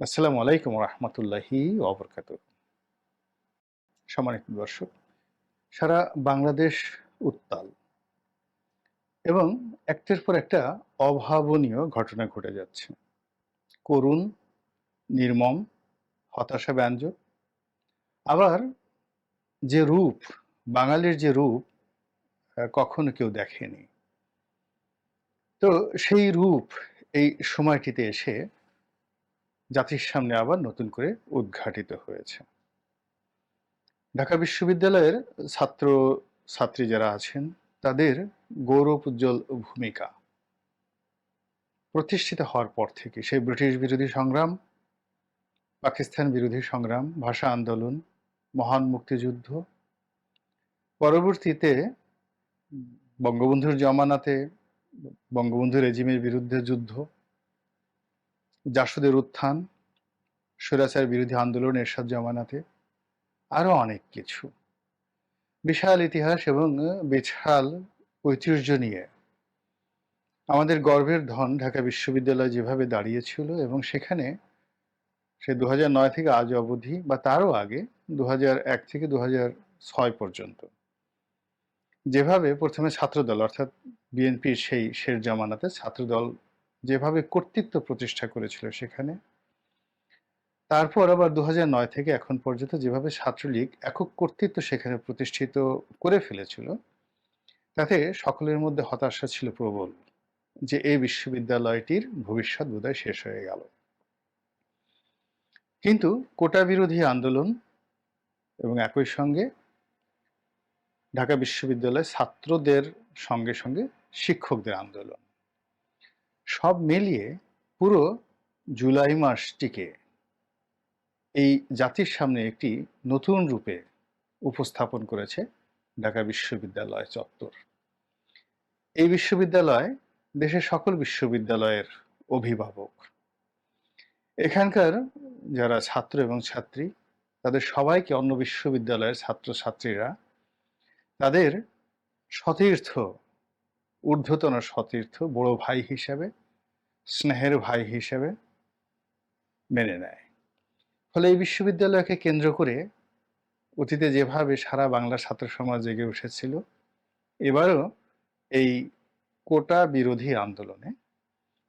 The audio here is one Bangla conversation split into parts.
আসসালামু আলাইকুম রহমতুল্লাহি অবরকাত সম্মানিত দর্শক, সারা বাংলাদেশ উত্তাল এবং একটার পর একটা অভাবনীয় ঘটনা ঘটে যাচ্ছে। করুণ, নির্মম, হতাশা, ব্যঞ্জক। আবার যে রূপ, বাঙালির যে রূপ কখনো কেউ দেখেনি। তো সেই রূপ এই সময়টিতে এসে জাতির সামনে আবার নতুন করে উদ্ঘাটিত হয়েছে। ঢাকা বিশ্ববিদ্যালয়ের ছাত্র, ছাত্রী যারা আছেন, তাদের গৌরব উজ্জ্বল ভূমিকা প্রতিষ্ঠিত হওয়ার পর থেকে সেই ব্রিটিশ বিরোধী সংগ্রাম, পাকিস্তান বিরোধী সংগ্রাম, ভাষা আন্দোলন, মহান মুক্তিযুদ্ধ, পরবর্তীতে বঙ্গবন্ধুর জমানাতে বঙ্গবন্ধু রেজিমের বিরুদ্ধে যুদ্ধ, জাসদের উত্থান স্বৈরাচার বিরোধী আন্দোলন, এরশাদ জমানাতে আরও অনেক কিছু। বিশাল ইতিহাস এবং বিশাল ঐতিহ্য নিয়ে আমাদের গর্বের ধন ঢাকা বিশ্ববিদ্যালয় যেভাবে দাঁড়িয়েছিল এবং সেখানে সে দু নয় থেকে আজ অবধি বা তারও আগে দু এক থেকে দু ছয় পর্যন্ত যেভাবে প্রথমে ছাত্রদল অর্থাৎ বিএনপির সেই শের জামানাতে ছাত্রদল যেভাবে কর্তৃত্ব প্রতিষ্ঠা করেছিল সেখানে তারপর আবার দু থেকে এখন পর্যন্ত যেভাবে ছাত্রলীগ একক কর্তৃত্ব সেখানে প্রতিষ্ঠিত করে ফেলেছিল, তাতে সকলের মধ্যে হতাশা ছিল প্রবল যে এই বিশ্ববিদ্যালয়টির ভবিষ্যৎ বোধহয় শেষ হয়ে গেল। কিন্তু কোটা বিরোধী আন্দোলন এবং একই সঙ্গে ঢাকা বিশ্ববিদ্যালয় ছাত্রদের সঙ্গে সঙ্গে শিক্ষকদের আন্দোলন, সব মিলিয়ে পুরো জুলাই মাসটিকে এই জাতির সামনে একটি নতুন রূপে উপস্থাপন করেছে ঢাকা বিশ্ববিদ্যালয় চত্বর। এই বিশ্ববিদ্যালয় দেশের সকল বিশ্ববিদ্যালয়ের অভিভাবক। এখানকার যারা ছাত্র এবং ছাত্রী, তাদের সবাইকে অন্য বিশ্ববিদ্যালয়ের ছাত্রছাত্রীরা তাদের সতীর্থ, ঊর্ধ্বতন সতীর্থ, বড় ভাই হিসেবে, স্নেহের ভাই হিসেবে মেনে নেয়। ফলে এই বিশ্ববিদ্যালয়কে কেন্দ্র করে অতীতে যেভাবে সারা বাংলার ছাত্র সমাজ জেগে উঠেছিল, এবারও এই কোটা বিরোধী আন্দোলনে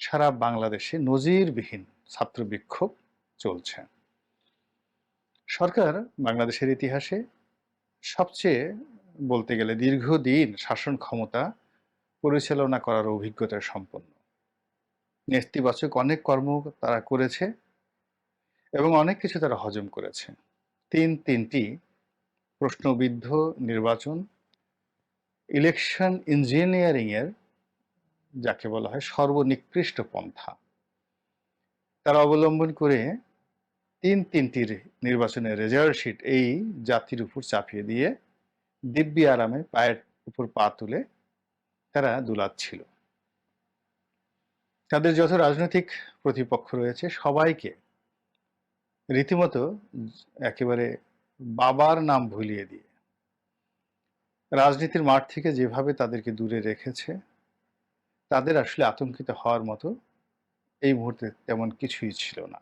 সারা বাংলাদেশে নজিরবিহীন ছাত্র বিক্ষোভ চলছে। সরকার বাংলাদেশের ইতিহাসে সবচেয়ে বলতে গেলে দীর্ঘদিন শাসন ক্ষমতা পরিচালনা করার অভিজ্ঞতা সম্পন্ন। নেতিবাচক অনেক কর্ম তারা করেছে এবং অনেক কিছু তারা হজম করেছে। তিন তিনটি প্রশ্নবিদ্ধ নির্বাচন ইলেকশন ইঞ্জিনিয়ারিং এর যাকে বলা হয় সর্বনিকৃষ্ট পন্থা। তারা অবলম্বন করে তিন তিনটির নির্বাচনের রেজাল্ট শিট এই জাতির উপর চাপিয়ে দিয়ে দিব্যি আরামে পায়ের উপর পা তুলে তারা দুলাচ্ছিল। তাদের যত রাজনৈতিক প্রতিপক্ষ রয়েছে সবাইকে রীতিমতো একেবারে বাবার নাম ভুলিয়ে দিয়ে রাজনীতির মাঠ থেকে যেভাবে তাদেরকে দূরে রেখেছে, তাদের আসলে আতঙ্কিত হওয়ার মতো এই মুহূর্তে তেমন কিছুই ছিল না।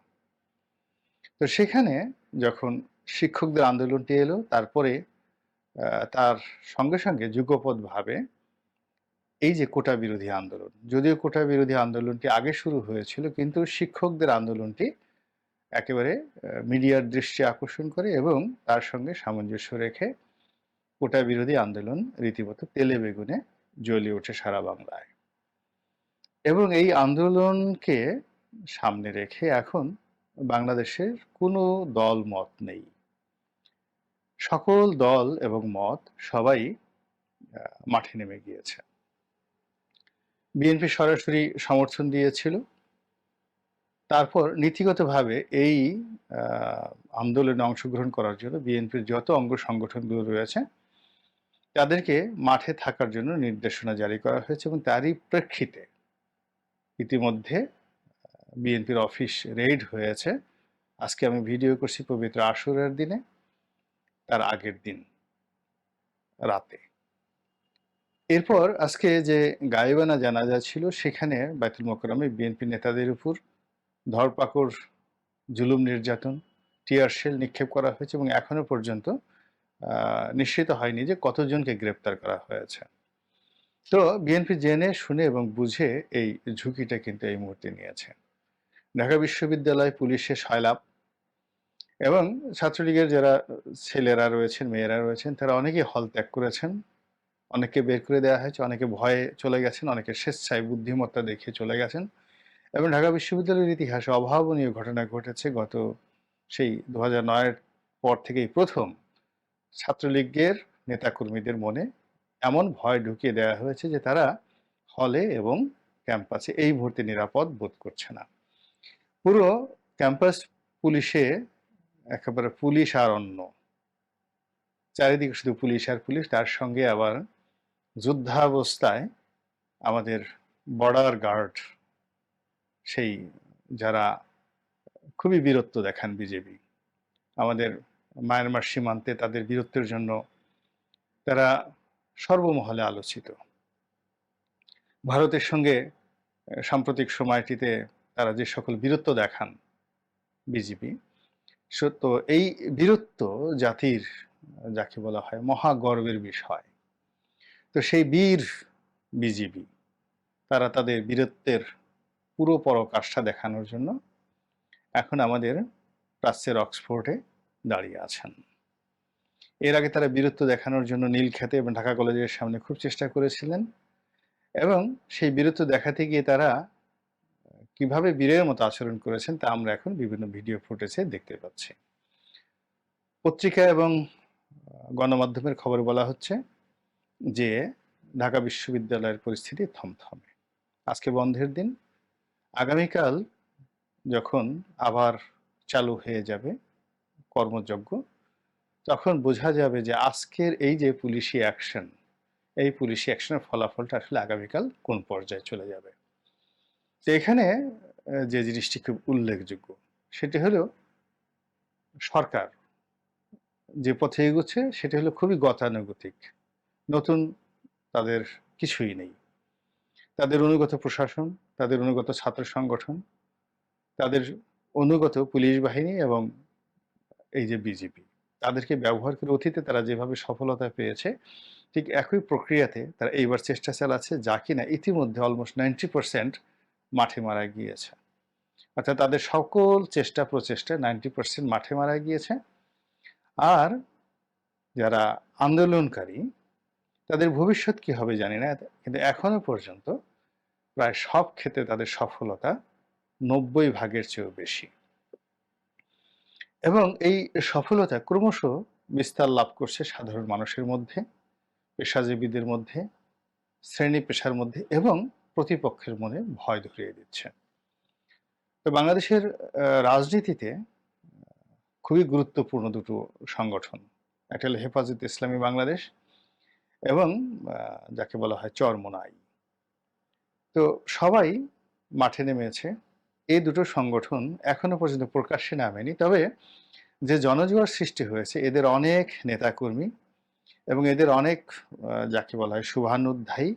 তো সেখানে যখন শিক্ষকদের আন্দোলনটি এলো, তারপরে তার সঙ্গে সঙ্গে যুগপৎভাবে এই যে কোটা বিরোধী আন্দোলন, যদিও কোটা বিরোধী আন্দোলনটি আগে শুরু হয়েছিল, কিন্তু শিক্ষকদের আন্দোলনটি একেবারে মিডিয়ার দৃষ্টি আকর্ষণ করে এবং তার সঙ্গে সামঞ্জস্য রেখে কোটা বিরোধী আন্দোলন রীতিমতো তেলে বেগুনে জ্বলে ওঠে সারা বাংলায়। এবং এই আন্দোলনকে সামনে রেখে এখন বাংলাদেশের কোনো দল মত নেই। সকল দল এবং মত সবাই মাঠে নেমে গিয়েছে। বিএনপি সরাসরি সমর্থন দিয়েছিল। তারপর নীতিগতভাবে এই আন্দোলনে অংশগ্রহণ করার জন্য বিএনপির যত অঙ্গ সংগঠনগুলো রয়েছে, তাদেরকে মাঠে থাকার জন্য নির্দেশনা জারি করা হয়েছে এবং তারই প্রেক্ষিতে ইতিমধ্যে বিএনপির অফিস রেড হয়েছে। আজকে আমি ভিডিও করছি পবিত্র আশুরার দিনে, তার আগের দিন রাতে। এরপর আজকে যে গায়েবানা জানাজা ছিল, সেখানে বাইতুল মোকরমে বিএনপি নেতাদের উপর ধরপাকড়, জুলুম নির্যাতন, টিয়ার শেল নিক্ষেপ করা হয়েছে এবং এখনও পর্যন্ত নিশ্চিত হয়নি যে কতজনকে গ্রেপ্তার করা হয়েছে। তো বিএনপি জেনে, শুনে এবং বুঝে এই ঝুঁকিটা কিন্তু এই মুহূর্তে নিয়েছে। ঢাকা বিশ্ববিদ্যালয় পুলিশের সয়লাভ এবং ছাত্রলীগের যারা ছেলেরা রয়েছেন, মেয়েরা রয়েছেন, তারা অনেকেই হল ত্যাগ করেছেন। অনেকে বের করে দেওয়া হয়েছে, অনেকে ভয়ে চলে গেছেন অনেকে স্বেচ্ছায় বুদ্ধিমত্তা দেখিয়ে চলে গেছেন। এবং ঢাকা বিশ্ববিদ্যালয়ের ইতিহাসে অভাবনীয় ঘটনা ঘটেছে গত সেই দু হাজার নয়ের পর থেকেই প্রথম ছাত্রলীগের নেতাকর্মীদের মনে এমন ভয় ঢুকিয়ে দেওয়া হয়েছে যে তারা হলে এবং ক্যাম্পাসে এই ভর্তি নিরাপদ বোধ করছে না। পুরো ক্যাম্পাস পুলিশে একেবারে পুলিশ আর অন্য। চারিদিকে শুধু পুলিশ আর পুলিশ, তার সঙ্গে আবার যুদ্ধাবস্থায় আমাদের বর্ডার গার্ড সেই যারা খুবই বীরত্ব দেখান বিজেপি। আমাদের মায়ানমার সীমান্তে তাদের বীরত্বের জন্য তারা সর্বমহলে আলোচিত। ভারতের সঙ্গে সাম্প্রতিক সময়টিতে তারা যে সকল বীরত্ব দেখান বিজেপি তো এই বীরত্ব জাতির, যাকে বলা হয়, মহাগর্বের বিষয়। তো সেই বীর বিজেপি, তারা তাদের বীরত্বের পুরো পরকাষ্ঠা দেখানোর জন্য এখন আমাদের প্রাচ্যের অক্সফোর্ডে দাঁড়িয়ে আছেন। এর আগে তারা বীরত্ব দেখানোর জন্য নীলক্ষেতে এবং ঢাকা কলেজের সামনে খুব চেষ্টা করেছিলেন এবং সেই বীরত্ব দেখাতে গিয়ে তারা কীভাবে বীরের মতো আচরণ করেছেন তা আমরা এখন বিভিন্ন ভিডিও ফুটেজে দেখতে পাচ্ছি। পত্রিকা এবং গণমাধ্যমের খবর বলা হচ্ছে যে ঢাকা বিশ্ববিদ্যালয়ের পরিস্থিতি থমথমে। আজকে বন্ধের দিন। আগামীকাল যখন আবার চালু হয়ে যাবে কর্মযজ্ঞ, তখন বোঝা যাবে যে আজকের এই যে পুলিশি অ্যাকশন, এই পুলিশি অ্যাকশনের ফলাফলটা আসলে আগামীকাল কোন পর্যায়ে চলে যাবে। তো এখানে যে জিনিসটি খুব উল্লেখযোগ্য, সেটি হলো সরকার যে পথে এগোচ্ছে, সেটি হলো খুবই গতানুগতিক, নতুন তাদের কিছুই নেই। তাদের অনুগত প্রশাসন, তাদের অনুগত ছাত্র সংগঠন, তাদের অনুগত পুলিশ বাহিনী এবং এই যে বিজেপি তাদেরকে ব্যবহার করে অতীতে তারা যেভাবে সফলতা পেয়েছে, ঠিক একই প্রক্রিয়াতে তারা এইবার চেষ্টা চালাচ্ছে যা কিনা ইতিমধ্যে অলমোস্ট নাইনটি পার্সেন্ট মাঠে মারা গিয়েছে। অর্থাৎ তাদের সকল চেষ্টা প্রচেষ্টা নাইনটি পার্সেন্ট মাঠে মারা গিয়েছে। আর যারা আন্দোলনকারী তাদের ভবিষ্যৎ কি হবে জানি না, কিন্তু এখনও পর্যন্ত প্রায় সব ক্ষেত্রে তাদের সফলতা নব্বই ভাগের চেয়েও বেশি। এবং এই সফলতা ক্রমশ বিস্তার লাভ করছে সাধারণ মানুষের মধ্যে, পেশাজীবীদের মধ্যে, শ্রেণি পেশার মধ্যে এবং প্রতিপক্ষের মনে ভয় ধরিয়ে দিচ্ছে। তো বাংলাদেশের রাজনীতিতে খুবই গুরুত্বপূর্ণ দুটো সংগঠন, একটা হেফাজত ইসলামী বাংলাদেশ এবং যাকে বলা হয় চরমোনাই। তো সবাই মাঠে নেমেছে। এই দুটো সংগঠন এখনও পর্যন্ত প্রকাশ্যে নামেনি। তবে যে জনজোয়ার সৃষ্টি হয়েছে, এদের অনেক নেতাকর্মী এবং এদের অনেক যাকে বলা হয় শুভানুধ্যায়ী,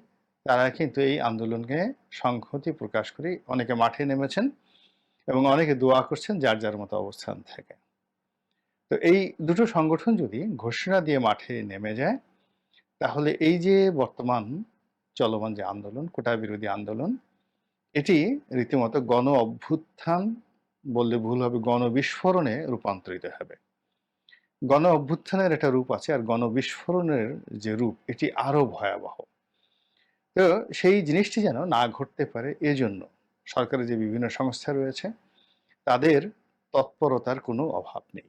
তারা কিন্তু এই আন্দোলনকে সংহতি প্রকাশ করে অনেকে মাঠে নেমেছেন এবং অনেকে দোয়া করছেন যার যার মতো অবস্থান থেকে। তো এই দুটো সংগঠন যদি ঘোষণা দিয়ে মাঠে নেমে যায় তাহলে এই যে বর্তমান চলমান যে আন্দোলন কোটা বিরোধী আন্দোলন, এটি রীতিমতো গণ অভ্যুত্থান বললে ভুল হবে গণবিস্ফোরণে রূপান্তরিত হবে। গণ অভ্যুত্থানের একটা রূপ আছে আর গণবিস্ফোরণের যে রূপ, এটি আরও ভয়াবহ। তো সেই জিনিসটি যেন না ঘটতে পারে, এজন্য সরকারের যে বিভিন্ন সংস্থা রয়েছে, তাদের তৎপরতার কোনো অভাব নেই।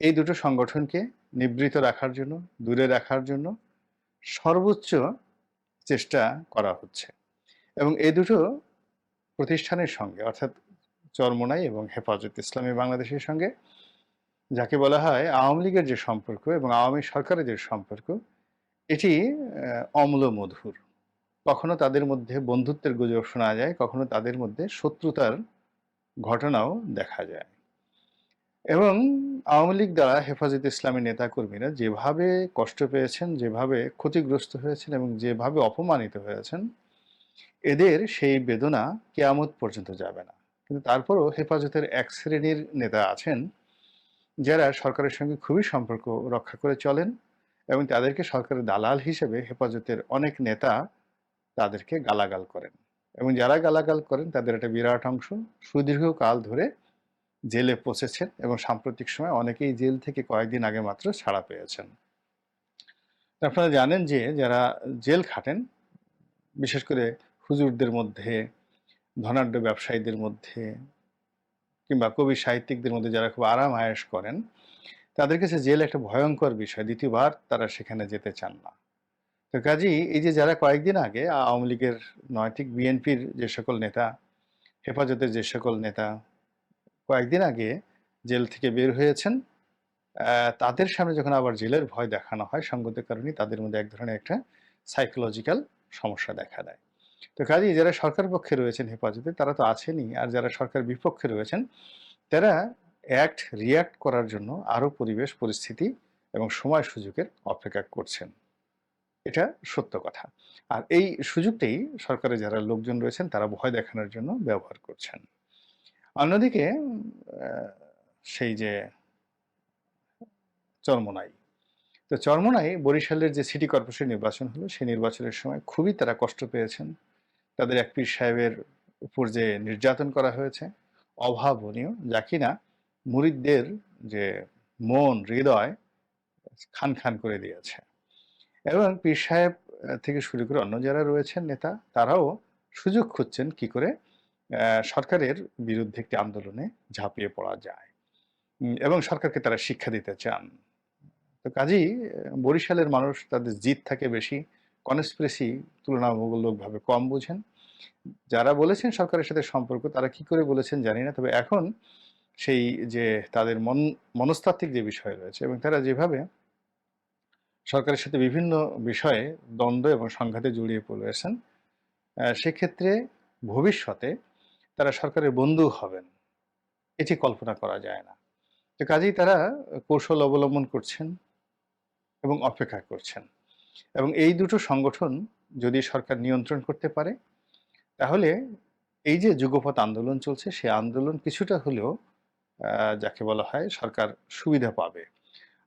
এই দুটো সংগঠনকে নিবৃত রাখার জন্য, দূরে রাখার জন্য সর্বোচ্চ চেষ্টা করা হচ্ছে। এবং এই দুটো প্রতিষ্ঠানের সঙ্গে, অর্থাৎ চরমোনাই এবং হেফাজত ইসলামী বাংলাদেশের সঙ্গে, যাকে বলা হয় আওয়ামী লীগের যে সম্পর্ক এবং আওয়ামী সরকারের যে সম্পর্ক, এটি অম্ল মধুর কখনো তাদের মধ্যে বন্ধুত্বের গুজব শোনা যায়, কখনো তাদের মধ্যে শত্রুতার ঘটনাও দেখা যায়। এবং আওয়ামী লীগ দ্বারা হেফাজত ইসলামী নেতাকর্মীরা যেভাবে কষ্ট পেয়েছেন, যেভাবে ক্ষতিগ্রস্ত হয়েছেন এবং যেভাবে অপমানিত হয়েছেন, এদের সেই বেদনা কেয়ামত পর্যন্ত যাবে না। কিন্তু তারপরও হেফাজতের এক শ্রেণির নেতা আছেন, যারা সরকারের সঙ্গে খুবই সম্পর্ক রক্ষা করে চলেন এবং তাদেরকে সরকারের দালাল হিসেবে হেফাজতের অনেক নেতা তাদেরকে গালাগাল করেন। এবং যারা গালাগাল করেন, তাদের একটা বিরাট অংশ সুদীর্ঘকাল ধরে জেলে পচেছেন এবং সাম্প্রতিক সময় অনেকেই জেল থেকে কয়েকদিন আগে মাত্র ছাড়া পেয়েছেন। আপনারা জানেন যে যারা জেল খাটেন, বিশেষ করে হুজুরদের মধ্যে, ধনাঢ্য ব্যবসায়ীদের মধ্যে কিংবা কবি সাহিত্যিকদের মধ্যে যারা খুব আরাম আয়েস করেন, তাদের কাছে জেল একটা ভয়ঙ্কর বিষয়। দ্বিতীয়বার তারা সেখানে যেতে চান না। তো কাজেই এই যে যারা কয়েকদিন আগে আওয়ামী লীগের নয়, ঠিক বিএনপির যে সকল নেতা, হেফাজতের যে সকল নেতা কয়েকদিন আগে জেল থেকে বের হয়েছেন। তাদের সামনে যখন আবার জেলের ভয় দেখানো হয়, সঙ্গত কারণে তাদের মধ্যে এক ধরনের একটা সাইকোলজিক্যাল সমস্যা দেখা দেয়। তো কাজেই যারা সরকার পক্ষে রয়েছেন হেফাজতে, তারা তো আছেনই। আর যারা সরকার বিপক্ষে রয়েছেন, তারা অ্যাক্ট রিয়াক্ট করার জন্য আরও পরিবেশ, পরিস্থিতি এবং সময় সুযোগের অপেক্ষা করছেন। এটা সত্য কথা। আর এই সুযোগটাই সরকারের যারা লোকজন রয়েছেন, তারা ভয় দেখানোর জন্য ব্যবহার করছেন। অন্যদিকে সেই যে চরমনাই, তো চরমনাই বরিশালের যে সিটি কর্পোরেশন নির্বাচন হলো, সেই নির্বাচনের সময় খুবই তারা কষ্ট পেয়েছেন। তাদের এক পীর সাহেবের উপর যে নির্যাতন করা হয়েছে, অভাবনীয়, যা কিনা মুরিদদের যে মন, হৃদয় খান খান করে দিয়েছে। এবং পীর সাহেব থেকে শুরু করে অন্য যারা রয়েছেন নেতা, তারাও সুযোগ খুঁজছেন কি করে সরকারের বিরুদ্ধে একটি আন্দোলনে ঝাঁপিয়ে পড়া যায়। এবং সরকারকে তারা শিক্ষা দিতে চান। তো কাজেই বরিশালের মানুষ তাদের জিত থাকে বেশি কনস্পিরেসি তুলনামূলকভাবে কম বুঝেন। যারা বলেছেন সরকারের সাথে সম্পর্ক, তারা কি করে বলেছেন জানি না, তবে এখন সেই যে তাদের মন, মনস্তাত্ত্বিক যে বিষয় রয়েছে এবং তারা যেভাবে সরকারের সাথে বিভিন্ন বিষয়ে দ্বন্দ্ব এবং সংঘাতে জড়িয়ে পড়েছেন সেক্ষেত্রে ভবিষ্যতে তারা সরকারের বন্ধু হবেন। এটি কল্পনা করা যায় না। তো কাজেই তারা কৌশল অবলম্বন করছেন এবং অপেক্ষা করছেন। এবং এই দুটো সংগঠন যদি সরকার নিয়ন্ত্রণ করতে পারে, তাহলে এই যে যুগপৎ আন্দোলন চলছে সেই আন্দোলন কিছুটা হলেও যাকে বলা হয় সরকার সুবিধা পাবে।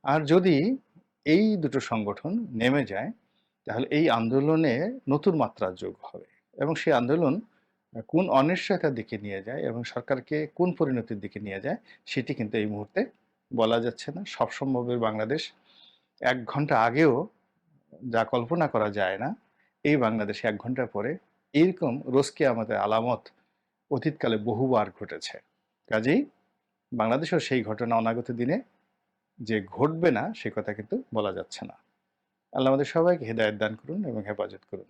আর যদি এই দুটো সংগঠন নেমে যায়, তাহলে এই আন্দোলনে নতুন মাত্রা যোগ হবে। এবং সেই আন্দোলন কোন অনিশ্চয়তার দিকে নিয়ে যায় এবং সরকারকে কোন পরিণতির দিকে নিয়ে যায়, সেটি কিন্তু এই মুহূর্তে বলা যাচ্ছে না। সব সম্ভবের বাংলাদেশ এক ঘণ্টা আগেও যা কল্পনা করা যায় না, এই বাংলাদেশে এক ঘণ্টা পরে এইরকম রোজকে আমাদের আলামত অতীতকালে বহুবার ঘটেছে। কাজেই বাংলাদেশেও সেই ঘটনা অনাগত দিনে যে ঘটবে না, সে কথা কিন্তু বলা যাচ্ছে না। আল্লাহ আমাদের সবাইকে হেদায়ত দান করুন এবং হেফাজত করুন।